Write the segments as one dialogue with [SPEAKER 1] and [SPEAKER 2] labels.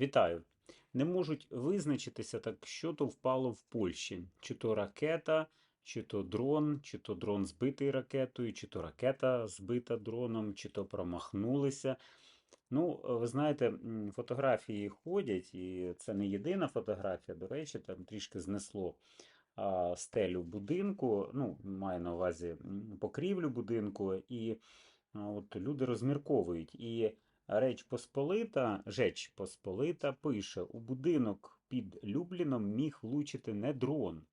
[SPEAKER 1] Вітаю! Не можуть визначитися так, що то впало в Польщі. Чи то ракета, чи то дрон, чи то дрон збитий ракетою, чи то ракета збита дроном, чи то промахнулися. Ну, ви знаєте, фотографії ходять, і це не єдина фотографія, до речі, там трішки знесло а, стелю будинку, ну, маю на увазі покрівлю будинку, і а, от люди розмірковують. І Реч Посполита, Жеч Посполита пише: у будинок під Любліном міг влучити не дрон,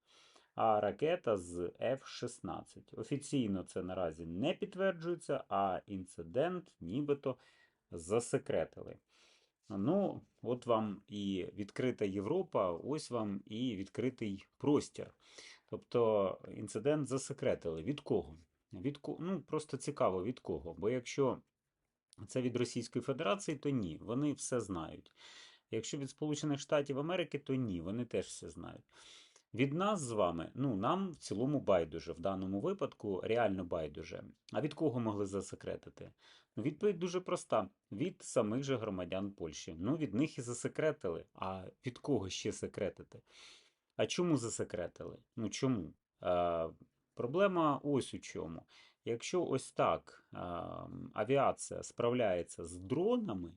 [SPEAKER 1] а ракета з F-16. Офіційно це наразі не підтверджується, а інцидент нібито засекретили. Ну, от вам і відкрита Європа, ось вам і відкритий простір. Тобто інцидент засекретили. Від кого? Від Ну, просто цікаво від кого. Бо якщо це від Російської Федерації, то ні, вони все знають. Якщо від Сполучених Штатів Америки, то ні, вони теж все знають. Від нас з вами, ну нам в цілому байдуже, в даному випадку реально байдуже. А від кого могли засекретити? Ну, відповідь дуже проста: від самих же громадян Польщі. Ну, від них і засекретили. А від кого ще секретити? А чому засекретили? Ну чому? А, проблема ось у чому. Якщо ось так авіація справляється з дронами,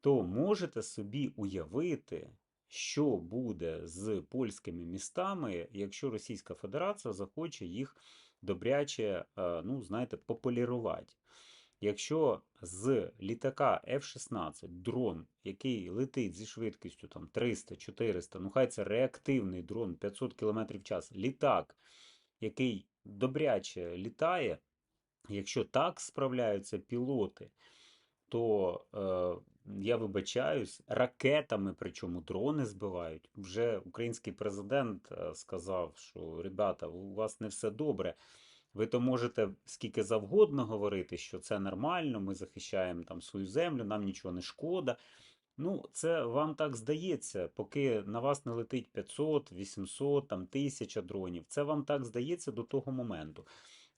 [SPEAKER 1] то можете собі уявити, що буде з польськими містами, якщо Російська Федерація захоче їх добряче, е, ну, знаєте, пополірувати. Якщо з літака F-16 дрон, який летить зі швидкістю там 300-400, ну хай це реактивний дрон 500 км в час, літак, який добряче літає, якщо так справляються пілоти, то е, я вибачаюсь, ракетами, причому дрони збивають. Вже український президент е, сказав, що ребята, у вас не все добре. Ви то можете скільки завгодно говорити, що це нормально, ми захищаємо там свою землю, нам нічого не шкода. Ну, це вам так здається, поки на вас не летить 500, 800, там 1000 дронів. Це вам так здається до того моменту.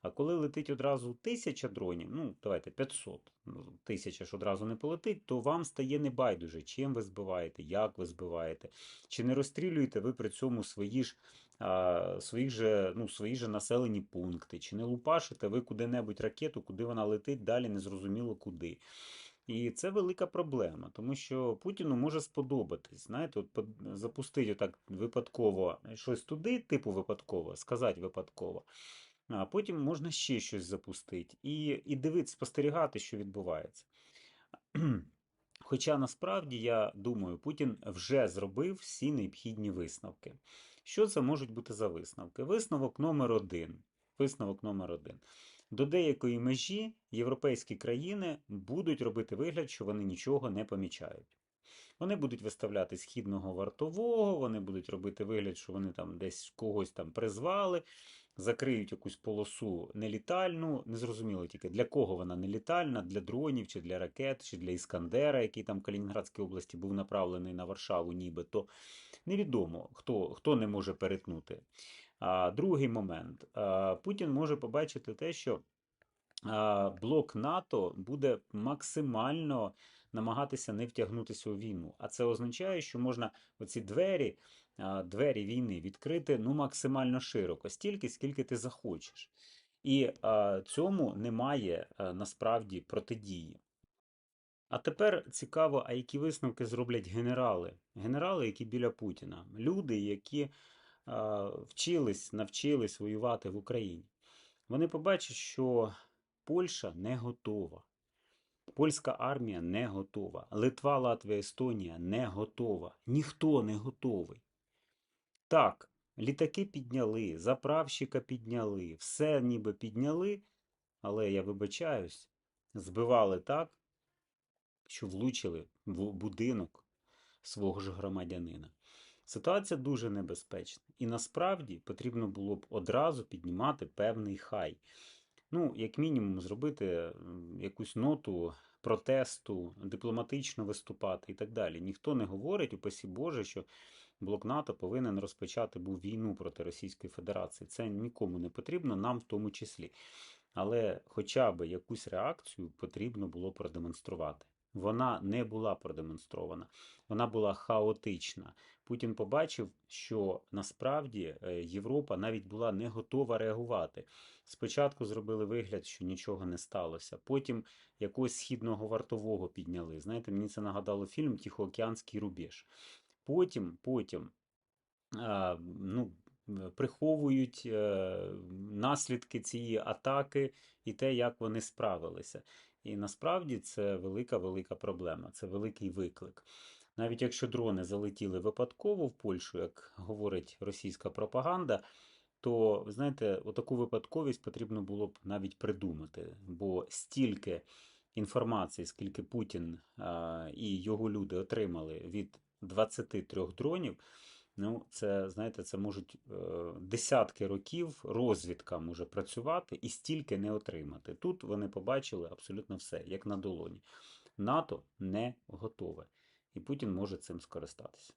[SPEAKER 1] А коли летить одразу 1000 дронів, ну давайте 500, ну, тисяча ж одразу не полетить, то вам стає небайдуже, чим ви збиваєте, як ви збиваєте, чи не розстрілюєте ви при цьому свої ж, а, свої же, ну, свої же населені пункти, чи не лупашите ви куди-небудь ракету, куди вона летить, далі незрозуміло куди. І це велика проблема, тому що Путіну може сподобатись. Знаєте, от запустити отак випадково щось туди, типу випадково, сказати випадково, а потім можна ще щось запустити і, і дивитися, спостерігати, що відбувається. Хоча насправді я думаю, Путін вже зробив всі необхідні висновки. Що це можуть бути за висновки? Висновок номер один. Висновок номер один. До деякої межі європейські країни будуть робити вигляд, що вони нічого не помічають. Вони будуть виставляти східного вартового, вони будуть робити вигляд, що вони там десь когось там призвали, закриють якусь полосу нелітальну. Незрозуміло тільки для кого вона нелітальна, для дронів, чи для ракет, чи для Іскандера, який там в Калінінградській області був направлений на Варшаву, нібито. Невідомо, хто, хто не може перетнути. Другий момент. Путін може побачити те, що блок НАТО буде максимально намагатися не втягнутися у війну. А це означає, що можна оці двері, двері війни відкрити ну, максимально широко, стільки, скільки ти захочеш. І цьому немає насправді протидії. А тепер цікаво, а які висновки зроблять генерали? Генерали, які біля Путіна, люди, які вчились, навчились воювати в Україні. Вони побачать, що Польща не готова. Польська армія не готова. Литва, Латвія, Естонія не готова. Ніхто не готовий. Так, літаки підняли, заправщика підняли, все ніби підняли, але я вибачаюсь, збивали так, що влучили в будинок свого ж громадянина. Ситуація дуже небезпечна. І насправді потрібно було б одразу піднімати певний хай. Ну, як мінімум, зробити якусь ноту протесту, дипломатично виступати і так далі. Ніхто не говорить, упасі Боже, що блок НАТО повинен розпочати був війну проти Російської Федерації. Це нікому не потрібно, нам в тому числі. Але хоча б якусь реакцію потрібно було продемонструвати. Вона не була продемонстрована, вона була хаотична. Путін побачив, що насправді е, Європа навіть була не готова реагувати. Спочатку зробили вигляд, що нічого не сталося. Потім якогось східного вартового підняли. Знаєте, мені це нагадало фільм Тихоокеанський рубеж. Потім, потім а, ну, приховують е, наслідки цієї атаки і те, як вони справилися. І насправді це велика велика проблема, це великий виклик. Навіть якщо дрони залетіли випадково в Польщу, як говорить російська пропаганда, то ви знаєте, отаку випадковість потрібно було б навіть придумати, бо стільки інформації, скільки Путін а, і його люди отримали від 23 дронів. Ну, це, знаєте, це можуть е, десятки років розвідка може працювати і стільки не отримати. Тут вони побачили абсолютно все, як на долоні. НАТО не готове, і Путін може цим скористатися.